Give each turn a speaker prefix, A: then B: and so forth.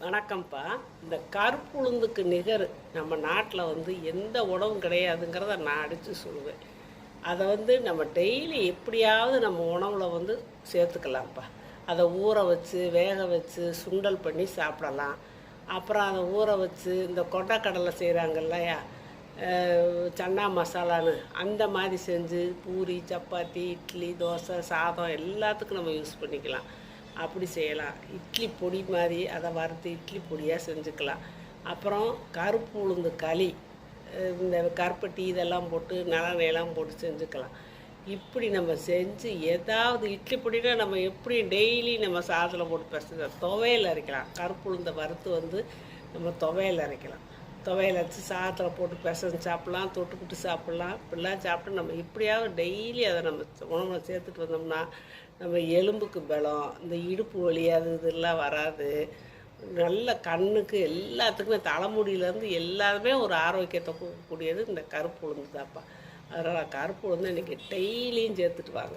A: வணக்கம்ப்பா. இந்த கருப்பு உளுந்துக்கு நிகர் நம்ம நாட்டில் வந்து எந்த உணவும் கிடையாதுங்கிறத நான் அடித்து சொல்லுவேன். அதை வந்து நம்ம டெய்லி எப்படியாவது நம்ம உணவில் வந்து சேர்த்துக்கலாம்ப்பா. அதை ஊற வச்சு வேக வச்சு சுண்டல் பண்ணி சாப்பிடலாம். அப்புறம் அதை ஊற வச்சு இந்த கொண்டக்கடலை செய்கிறாங்க இல்லையா? சன்னா மசாலான்னு அந்த மாதிரி செஞ்சு பூரி சப்பாத்தி இட்லி தோசை சாதம் எல்லாத்துக்கும் நம்ம யூஸ் பண்ணிக்கலாம். அப்படி செய்யலாம். இட்லி பொடி மாதிரி அதை வறுத்து இட்லி பொடியாக செஞ்சுக்கலாம். அப்புறம் கருப்பு உளுந்து களி இந்த கருப்பட்டி இதெல்லாம் போட்டு நலனையெல்லாம் போட்டு செஞ்சுக்கலாம். இப்படி நம்ம செஞ்சு ஏதாவது இட்லி பொடினா நம்ம எப்படி டெய்லி நம்ம சாதத்தில் போட்டு பிசைஞ்ச துவையல் அரைக்கலாம். கருப்பு உளுந்தை வறுத்து வந்து நம்ம துவையல் அரைக்கலாம். துவையல் வச்சு சாதத்தில் போட்டு பிசைஞ்சு சாப்பிட்லாம் தொட்டுக்கிட்டு சாப்பிட்லாம். இப்படிலாம் சாப்பிட்டு நம்ம எப்படியாவது டெய்லி அதை நம்ம உணவுல சேர்த்துட்டு வந்தோம்னா நம்ம எலும்புக்கு பலம் இந்த இடுப்பு வலி அது இதெல்லாம் வராது. நல்ல கண்ணுக்கு எல்லாத்துக்குமே தலைமுடியிலேருந்து எல்லாருமே ஒரு ஆரோக்கியத்தை கொடுக்கக்கூடியது இந்த கருப்பு உளுந்து தான்ப்பா அதனால் கருப்பு உளுந்து இன்றைக்கி டெய்லியும் சேர்த்துட்டு வாங்க.